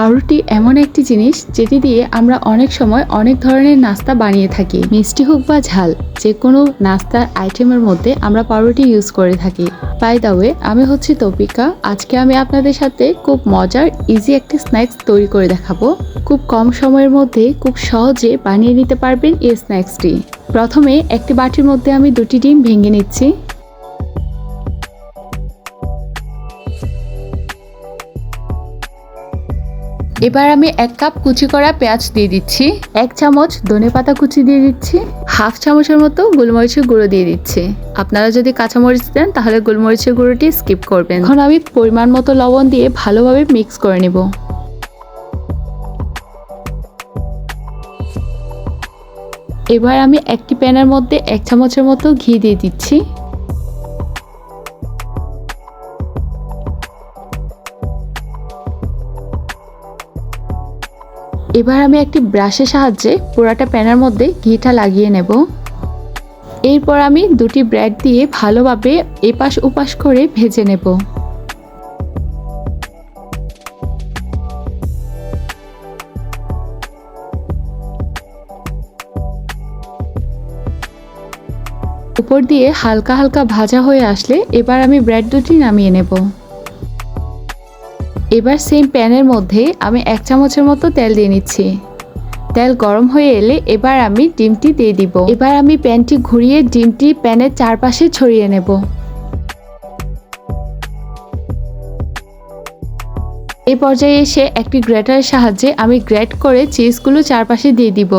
পাউরুটি এমন একটি জিনিস যেটি দিয়ে আমরা অনেক সময় অনেক ধরনের নাস্তা বানিয়ে থাকি। মিষ্টি হোক বা ঝাল যে কোনো নাস্তার আইটেমের মধ্যে আমরা পাউরুটি ইউজ করে থাকি। বাই দা ওয়ে আমি হচ্ছি তপিকা আজকে আমি আপনাদের সাথে খুব মজার ইজি একটি স্ন্যাক্স তৈরি করে দেখাবো। খুব কম সময়ের মধ্যে খুব সহজে বানিয়ে নিতে পারবেন এই স্ন্যাক্সটি প্রথমে একটি বাটির মধ্যে আমি দুটি ডিম ভেঙে নিচ্ছি। এবার আমি এক কাপ কুচি করা পেঁয়াজ দিয়ে দিচ্ছি, এক চামচ ধনে পাতা কুচি দিয়ে দিচ্ছি, হাফ চামচের মতো গোলমরিচের গুঁড়ো দিয়ে দিচ্ছি। আপনারা যদি কাঁচামরিচ দেন, তাহলে গোলমরিচের গুঁড়োটি স্কিপ করবেন। এখন আমি পরিমাণ মতো লবণ দিয়ে ভালোভাবে মিক্স করে নেব। এবার আমি একটি প্যানের মধ্যে এক চামচের মতো ঘি দিয়ে দিচ্ছি। এবার আমি একটি ব্রাশের সাহায্যে পোড়াটা প্যানের মধ্যে ঘিটা লাগিয়ে নেব। এরপর আমি দুটি ব্রেড দিয়ে ভালোভাবে এপাশ ওপাশ করে ভেজে নেব। উপর দিয়ে হালকা হালকা ভাজা হয়ে আসলে এবার আমি ব্রেড দুটি নামিয়ে নেব। এবার সেম প্যানের মধ্যে আমি এক চামচের মতো তেল দিয়ে নিচ্ছি। তেল গরম হয়ে এলে এবার আমি ডিমটি দিয়ে দিব। এবার আমি প্যানটি ঘুরিয়ে ডিমটি প্যানের চারপাশে ছড়িয়ে নেব। এই পর্যায়ে এসে একটি গ্রেটারের সাহায্যে আমি গ্রেট করে চিজগুলো চারপাশে দিয়ে দিব।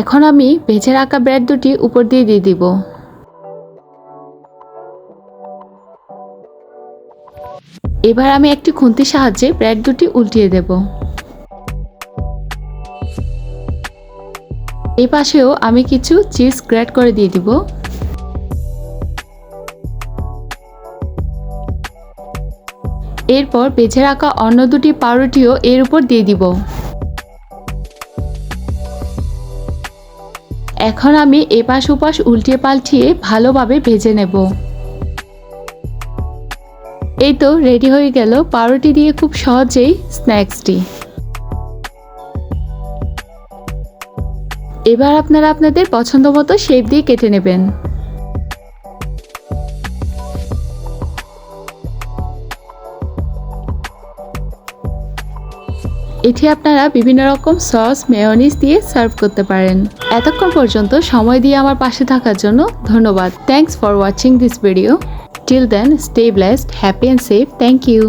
এখন আমি ভেজে রাখা ব্রেড দুটি উপর দিয়ে দিয়ে দিব। এবার আমি একটি খুন্তির সাহায্যে ব্রেড দুটি উল্টিয়ে দেব। এই পাশেও আমি কিছু চিজ গ্রেড করে দিয়ে দিব। এরপর বেছে রাখা অন্য দুটি পাউরুটিও এর উপর দিয়ে দিব। এখন আমি এপাশ ওপাশ উল্টিয়ে পাল্টিয়ে ভালোভাবে ভেজে নেব। এই তো রেডি হয়ে গেল পাউরুটি দিয়ে খুব সহজেই স্ন্যাক্সটি। এবার আপনারা আপনাদের পছন্দ মতো শেপ দিয়ে কেটে নেবেন। এটি আপনারা বিভিন্ন রকম সস মেয়নিজ দিয়ে সার্ভ করতে পারেন। এতক্ষণ পর্যন্ত সময় দিয়ে আমার পাশে থাকার জন্য ধন্যবাদ। Thanks for watching this video till then stay blessed happy and safe thank you